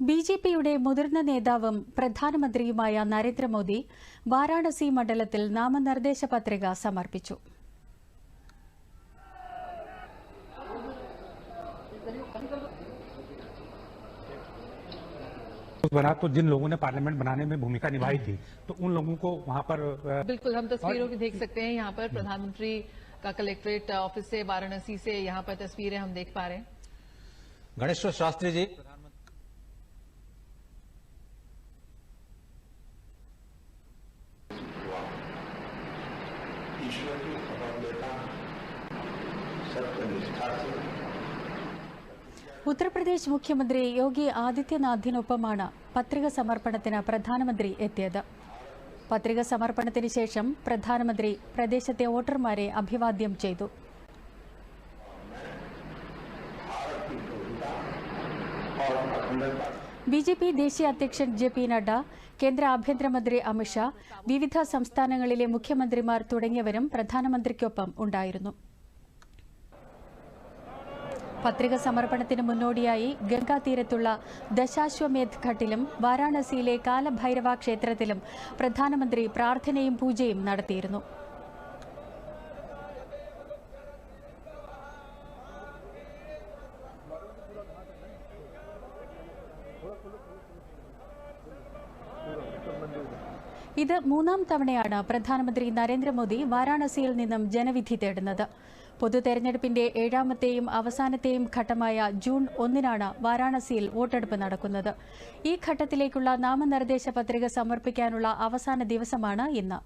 B J പിയുടെ മുതിർന്ന നേതാവും പ്രധാനമന്ത്രിയുമായ നരേന്ദ്രമോദി വാരാണസി മണ്ഡലത്തിൽ നാമനിർദ്ദേശ പത്രിക സമർപ്പിച്ചു बना तो जिन लोगों ने पार्लियामेंट बनाने में भूमिका निभाई थी तो उन लोगों को वहां पर अ, बिल्कुल हम तस्वीरों की देख सकते हैं यहाँ पर प्रधानमंत्री का कलेक्ट्रेट ऑफिस से वाराणसी से यहाँ पर तस्वीरें हम देख पा रहे हैं गणेश्वर शास्त्री जी ईश्वर की खबर लेता सत्यनिष्ठा से ഉത്തർപ്രദേശ് മുഖ്യമന്ത്രി യോഗി ആദിത്യനാഥിനൊപ്പമാണ് പത്രിക സമർപ്പണത്തിന് പ്രധാനമന്ത്രി എത്തിയത് പത്രിക സമർപ്പണത്തിന് ശേഷം പ്രധാനമന്ത്രി പ്രദേശത്തെ വോട്ടർമാരെ അഭിവാദ്യം ചെയ്തു और अखंडता ബി ജെ പി ദേശീയ അധ്യക്ഷൻ ജെ പി നഡ്ഡ കേന്ദ്ര ആഭ്യന്തരമന്ത്രി അമിത്ഷാ വിവിധ സംസ്ഥാനങ്ങളിലെ മുഖ്യമന്ത്രിമാർ തുടങ്ങിയവരും പ്രധാനമന്ത്രിക്കൊപ്പം ഉണ്ടായിരുന്നു. പത്രിക സമർപ്പണത്തിന് മുന്നോടിയായി ഗംഗാ തീരത്തുള്ള ദശാശ്വമേധ് ഘട്ടിലും വാരാണസിയിലെ കാലഭൈരവ ക്ഷേത്രത്തിലും പ്രധാനമന്ത്രി പ്രാർത്ഥനയും പൂജയും നടത്തിയിരുന്നു. ഇത് മൂന്നാം തവണയാണ് പ്രധാനമന്ത്രി നരേന്ദ്രമോദി വാരാണസിയിൽ നിന്നും ജനവിധി തേടുന്നത്. പൊതു തെരഞ്ഞെടുപ്പിന്റെ ഏഴാമത്തെയും അവസാനത്തെയും ഘട്ടമായ ജൂൺ ഒന്നിനാണ് വാരാണസിയിൽ വോട്ടെടുപ്പ് നടക്കുന്നത്. ഈ ഘട്ടത്തിലേക്കുള്ള നാമനിർദ്ദേശ പത്രിക സമർപ്പിക്കാനുള്ള അവസാന ദിവസമാണ് ഇന്ന്.